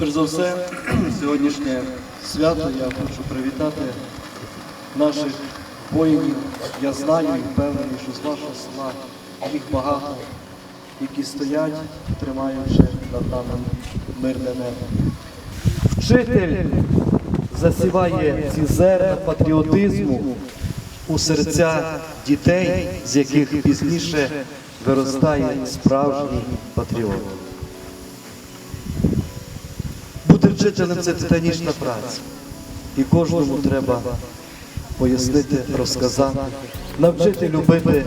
Перш за все, сьогоднішнє свято я хочу привітати наших воїнів. Я знаю і впевнений, що з вашого села їх багато, які стоять, тримаючи над нами мирне небо. Вчитель засіває ці зерна патріотизму у серця дітей, з яких пізніше виростає справжній патріот. Бути вчителем це титанічна праця. І кожному треба пояснити, розказати, навчити любити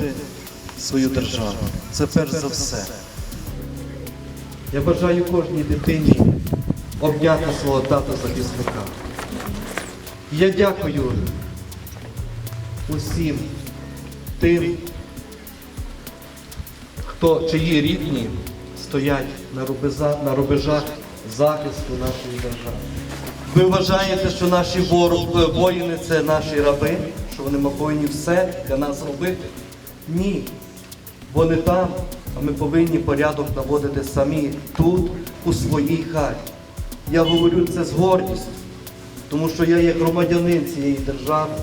свою державу. Це перш за все. Я бажаю кожній дитині обняти свого тата захисника. Я дякую усім тим, хто чиї рідні стоять на рубежах, захисту нашої держави. Ви вважаєте, що наші воїни це наші раби, що вони повинні все для нас робити? Ні. Вони там, а ми повинні порядок наводити самі тут, у своїй хаті. Я говорю це з гордістю, тому що я є громадянин цієї держави.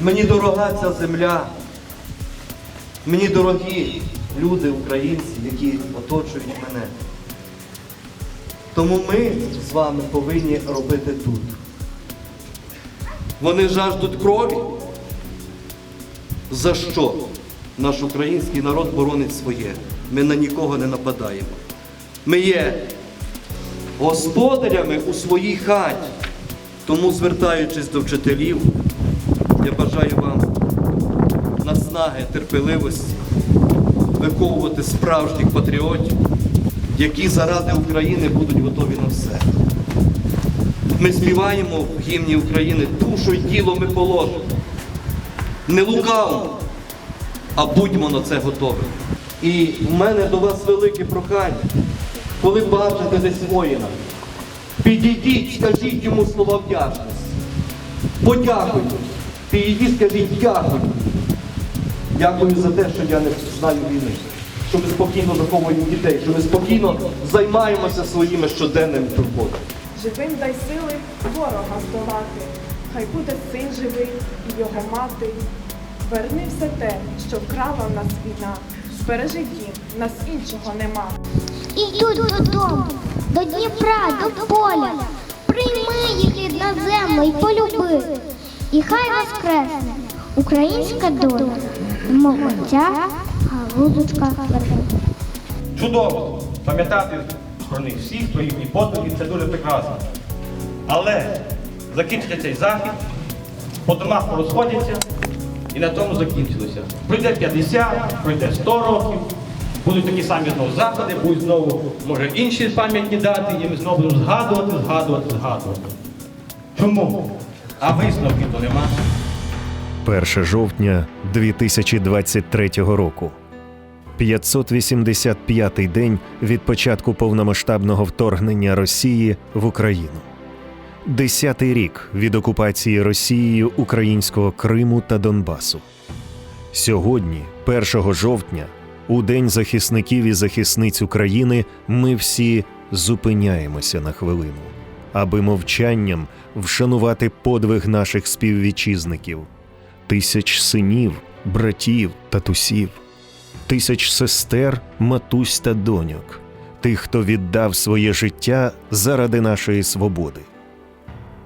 Мені дорога ця земля. Мені дорогі люди, українці, які оточують мене. Тому ми з вами повинні робити тут. Вони жаждуть крові. За що? Наш український народ боронить своє. Ми на нікого не нападаємо. Ми є господарями у своїй хаті. Тому, звертаючись до вчителів, я бажаю вам наснаги, терпеливості, виховувати справжніх патріотів, які заради України будуть готові на все. Ми співаємо в гімні України душу й тіло ми положимо. Не лукавимо, а будьмо на це готові. І в мене до вас велике прохання, коли бачите десь воїна, підійдіть, скажіть йому слова вдячності. Подякуйте. Підійдіть, скажіть дякую. Дякую за те, що я не знаю війни. Що ми спокійно виховуємо дітей, що ми спокійно займаємося своїми щоденними турботами. Живим дай сили ворога здолати, хай буде син живий і його мати. Верни все те, що вкрала в нас війна. Збережи дім, нас іншого нема. Ідуть додому, до Дніпра, до поля. Прийми їх рідна земля і полюби. І хай воскресне українська доля, мов отця верби. Чудово! Пам'ятати про них всіх, про їхні подвиги, це дуже прекрасно. Але закінчиться цей захід, по домах порозходяться і на тому закінчилося. Пройде 50, пройде 100 років, будуть такі самі знову заходи, будуть знову, може, інші пам'ятні дати, і ми знову будемо згадувати, згадувати, згадувати. Чому? А висновків то нема. 1 жовтня 2023 року. 585-й день від початку повномасштабного вторгнення Росії в Україну. Десятий рік від окупації Росією українського Криму та Донбасу. Сьогодні, 1 жовтня, у День захисників і захисниць України, ми всі зупиняємося на хвилину, аби мовчанням вшанувати подвиг наших співвітчизників, тисяч синів, братів, татусів, тисяч сестер, матусь та доньок, тих, хто віддав своє життя заради нашої свободи.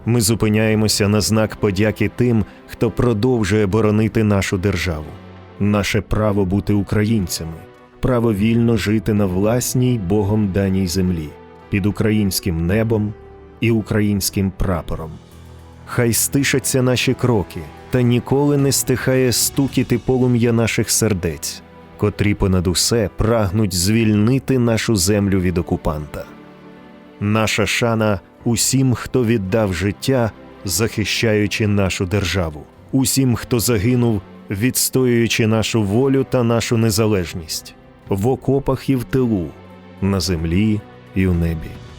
Ми зупиняємося на знак подяки тим, хто продовжує боронити нашу державу, наше право бути українцями, право вільно жити на власній Богом даній землі, під українським небом і українським прапором. Хай стишаться наші кроки, та ніколи не стихає стукіти полум'я наших сердець, котрі понад усе прагнуть звільнити нашу землю від окупанта. Наша шана усім, хто віддав життя, захищаючи нашу державу, усім, хто загинув, відстоюючи нашу волю та нашу незалежність в окопах і в тилу, на землі і в небі.